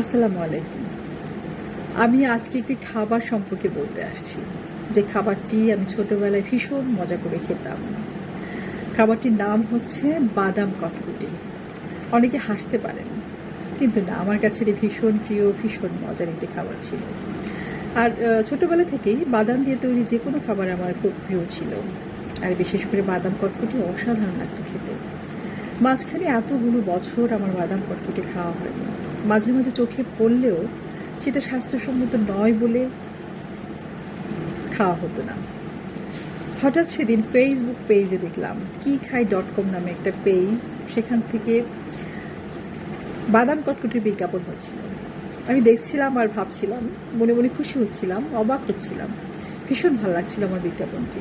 আসসালামু আলাইকুম। আমি আজকে একটি খাবার সম্পর্কে বলতে আসছি। যে খাবারটি আমি ছোটবেলায় ভীষণ মজা করে খেতাম। খাবারটির নাম হচ্ছে বাদাম কটকুটি। অনেকে হাসতে পারেন, কিন্তু না, আমার কাছে এটি ভীষণ প্রিয়, ভীষণ মজার একটি খাবার ছিল। আর ছোটবেলা থেকেই বাদাম দিয়ে তৈরি যে কোনো খাবার আমার খুব প্রিয় ছিল। আর বিশেষ করে বাদাম কটকুটি অসাধারণ লাগতো খেতে। মাঝখানে এতগুলো বছর আমার বাদাম কটকুটি খাওয়া হয়নি। মাঝে মাঝে চোখে পড়লেও সেটা স্বাস্থ্যসম্মত নয় বলে খাওয়া হতো না। হঠাৎ সেদিন ফেসবুক পেজে দেখলাম কি খাই ডট কম নামে একটা পেজ সেখান থেকে বাদাম কটকুটির বিজ্ঞাপন হচ্ছিল। আমি দেখছিলাম আর ভাবছিলাম, মনে মনে খুশি হচ্ছিলাম, অবাক হচ্ছিলাম। ভীষণ ভালো লাগছিল আমার বিজ্ঞাপনটি।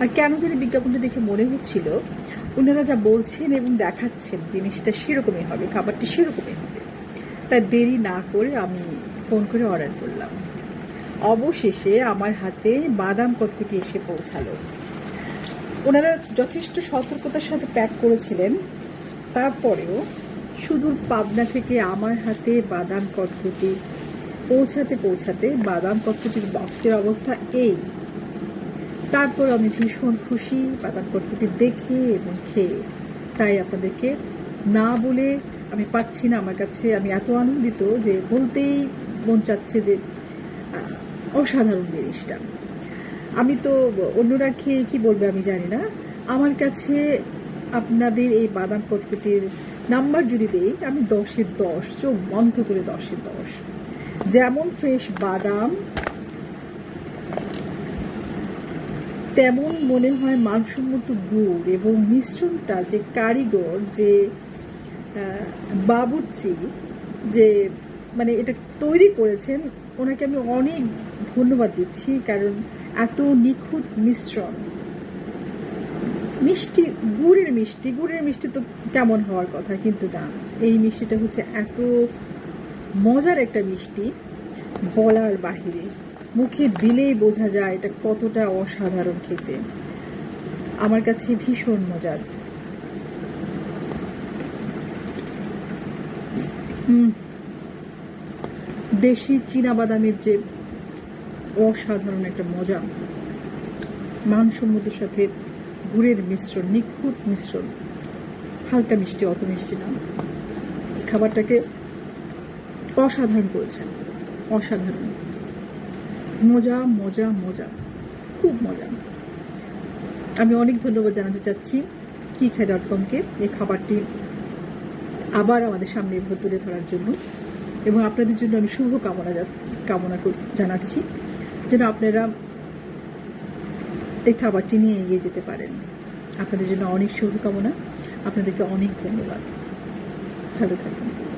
আর কেন জানি বিজ্ঞাপনটা দেখে মনে হচ্ছিল, ওনারা যা বলছেন এবং দেখাচ্ছেন জিনিসটা সেরকমই হবে, খাবারটি সেরকমই হবে। তাই দেরি না করে আমি ফোন করে অর্ডার করলাম। অবশেষে আমার হাতে বাদাম কটকুটি এসে পৌঁছালো। ওনারা যথেষ্ট সতর্কতার সাথে প্যাক করেছিলেন। তারপরেও সুদূর পাবনা থেকে আমার হাতে বাদাম কটকুটি পৌঁছাতে পৌঁছাতে বাদাম কটকুটির বক্সের অবস্থা এই। তারপর আমি ভীষণ খুশি, বাদাম কটকুটি দেখে এবং খেয়ে। তাই আপনাদেরকে না বলে আমি পাচ্ছি না আমার কাছে, আমি এত আনন্দিত যে বলতেই মন চাচ্ছে যে অসাধারণ জিনিসটা। আমি তো অন্যরা খেয়ে কি বলবে আমি জানি না। আমার কাছে আপনাদের এই বাদাম কটকটির নাম্বার যদি দেই, আমি দশের দশ, চোখ বন্ধ করে দশের দশ। যেমন ফ্রেশ বাদাম, তেমন মনে হয় মানসম্মত গুড় এবং মিশ্রণটা যে কারিগর, যে বাবুর্চি যে মানে এটা তৈরি করেছেন, ওনাকে আমি অনেক ধন্যবাদ দিচ্ছি, কারণ এত নিখুঁত মিশ্রণ। মিষ্টি, গুড়ের মিষ্টি গুড়ের মিষ্টি তো কেমন হওয়ার কথা কিন্তু না। এই মিষ্টিটা হচ্ছে এত মজার একটা মিষ্টি, বলার বাহিরে। মুখে দিলেই বোঝা যায় এটা কতটা অসাধারণ খেতে। আমার কাছে ভীষণ মজার। দেশি বাদামের যে অসাধারণ একটা মজা, মানসম্মতির সাথে গুড়ের মিশ্রণ, নিখুঁত মিশ্রণ, হালকা মিষ্টি অত মিষ্টি না। এই খাবারটাকে অসাধারণ করেছেন, অসাধারণ। মজা মজা মজা, খুব মজা। আমি অনেক ধন্যবাদ জানাতে চাচ্ছি কি খাই ডট কমকে। এই খাবারটি আবার আমাদের সামনে এভাবে তুলে ধরার জন্য। এবং আপনাদের জন্য আমি শুভ কামনা কামনা জানাচ্ছি, যেন আপনারা এই খাবারটি নিয়ে এগিয়ে যেতে পারেন। আপনাদের জন্য অনেক শুভকামনা আপনাদেরকে অনেক ধন্যবাদ। ভালো থাকুন।